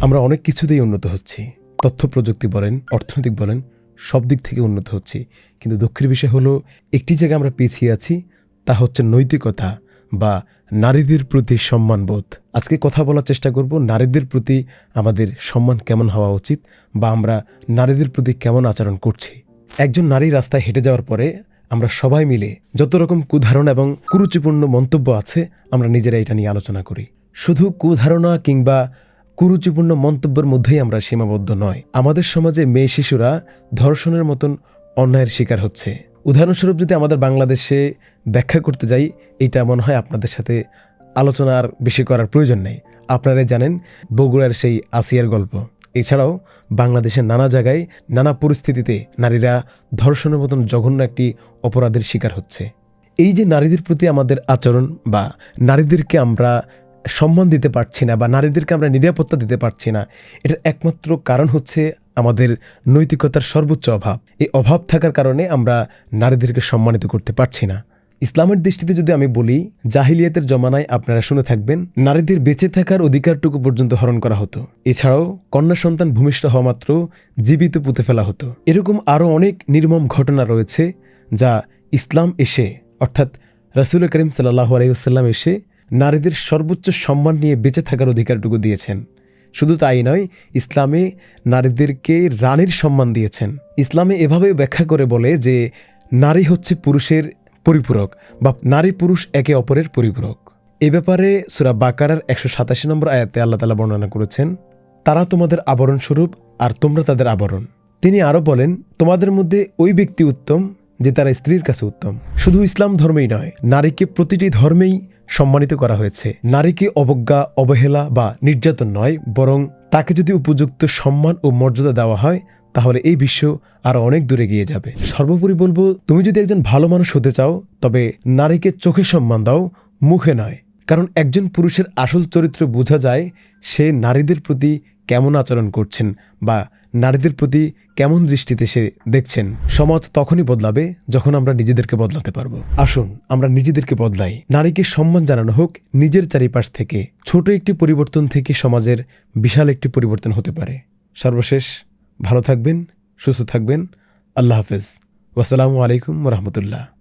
আমরা অনেক কিছুতেই উন্নত হচ্ছি। তথ্য প্রযুক্তি বলেন, অর্থনৈতিক বলেন, সব দিক থেকে উন্নত হচ্ছি। কিন্তু দুঃখের বিষয় হলো, একটি জায়গায় আমরা পিছিয়ে আছি, তা হচ্ছে নৈতিকতা বা নারীদের প্রতি সম্মানবোধ। আজকে কথা বলার চেষ্টা করব, নারীদের প্রতি আমাদের সম্মান কেমন হওয়া উচিত বা আমরা নারীদের প্রতি কেমন আচরণ করছি। একজন নারী রাস্তায় হেঁটে যাওয়ার পরে আমরা সবাই মিলে যত রকম কুধারণা এবং কুরুচিপূর্ণ মন্তব্য আছে, আমরা নিজেরা এটা নিয়ে আলোচনা করি। শুধু কুধারণা কিংবা কুরুচিপূর্ণ মন্তব্যের মধ্যেই আমরা সীমাবদ্ধ নয়। আমাদের সমাজে মেয়ে শিশুরা ধর্ষণের মতন অন্যায়ের শিকার হচ্ছে। উদাহরণস্বরূপ যদি আমাদের বাংলাদেশে ব্যাখ্যা করতে যাই, এটা মনে হয় আপনাদের সাথে আলোচনার বেশি করার প্রয়োজন নেই। আপনারা জানেন বগুড়ার সেই আসিয়ার গল্প। এছাড়াও বাংলাদেশের নানা জায়গায় নানা পরিস্থিতিতে নারীরা ধর্ষণের মতন জঘন্য একটি অপরাধের শিকার হচ্ছে। এই যে নারীদের প্রতি আমাদের আচরণ বা নারীদেরকে আমরা সম্মান দিতে পারছি না বা নারীদেরকে আমরা নিরাপত্তা দিতে পারছি না, এটার একমাত্র কারণ হচ্ছে আমাদের নৈতিকতার সর্বোচ্চ অভাব। এই অভাব থাকার কারণে আমরা নারীদেরকে সম্মানিত করতে পারছি না। ইসলামের দৃষ্টিতে যদি আমি বলি, জাহিলিয়াতের জমানায় আপনারা শুনে থাকবেন, নারীদের বেঁচে থাকার অধিকারটুকু পর্যন্ত হরণ করা হতো। এছাড়াও কন্যা সন্তান ভূমিষ্ঠ হওয়া মাত্র জীবিত পুঁতে ফেলা হতো। এরকম আরও অনেক নির্মম ঘটনা রয়েছে যা ইসলাম এসে, অর্থাৎ রসুল করিম সাল্লাহ আলাইসাল্লাম এসে নারীদের সর্বোচ্চ সম্মান নিয়ে বেঁচে থাকার অধিকারটুকু দিয়েছেন। শুধু তাই নয়, ইসলামে নারীদেরকে রানীর সম্মান দিয়েছেন। ইসলামে এভাবে ব্যাখ্যা করে বলে যে, নারী হচ্ছে পুরুষের পরিপূরক বা নারী পুরুষ একে অপরের পরিপূরক। এ ব্যাপারে সুরা বাকারার একশো সাতাশি নম্বর আয়াতে আল্লাহ তালা বর্ণনা করেছেন, তারা তোমাদের আবরণ স্বরূপ আর তোমরা তাদের আবরণ। তিনি আরও বলেন, তোমাদের মধ্যে ওই ব্যক্তি উত্তম যে তারা স্ত্রীর কাছে উত্তম। শুধু ইসলাম ধর্মেই নয়, নারীকে প্রতিটি ধর্মেই সম্মানিত করা হয়েছে। নারীকে অবজ্ঞা, অবহেলা বা নির্যাতন নয়, বরং তাকে যদি উপযুক্ত সম্মান ও মর্যাদা দেওয়া হয়, তাহলে এই বিশ্ব আরও অনেক দূরে গিয়ে যাবে। সর্বোপরি বলব, তুমি যদি একজন ভালো মানুষ হতে চাও, তবে নারীকে চোখে সম্মান দাও, মুখে নয়। কারণ একজন পুরুষের আসল চরিত্র বোঝা যায় সে নারীদের প্রতি কেমন আচরণ করছেন বা নারীদের প্রতি কেমন দৃষ্টিতে সে দেখছেন। সমাজ তখনই বদলাবে যখন আমরা নিজেদেরকে বদলাতে পারব। আসুন, আমরা নিজেদেরকে বদলাই। নারীকে সম্মান জানানো হোক, নিজের চারিপাশ থেকে। ছোট একটি পরিবর্তন থেকে সমাজের বিশাল একটি পরিবর্তন হতে পারে। সর্বশেষ, ভালো থাকবেন, সুস্থ থাকবেন। আল্লাহ হাফেজ। ওয়াসালামু আলাইকুম রহমতুল্লাহ।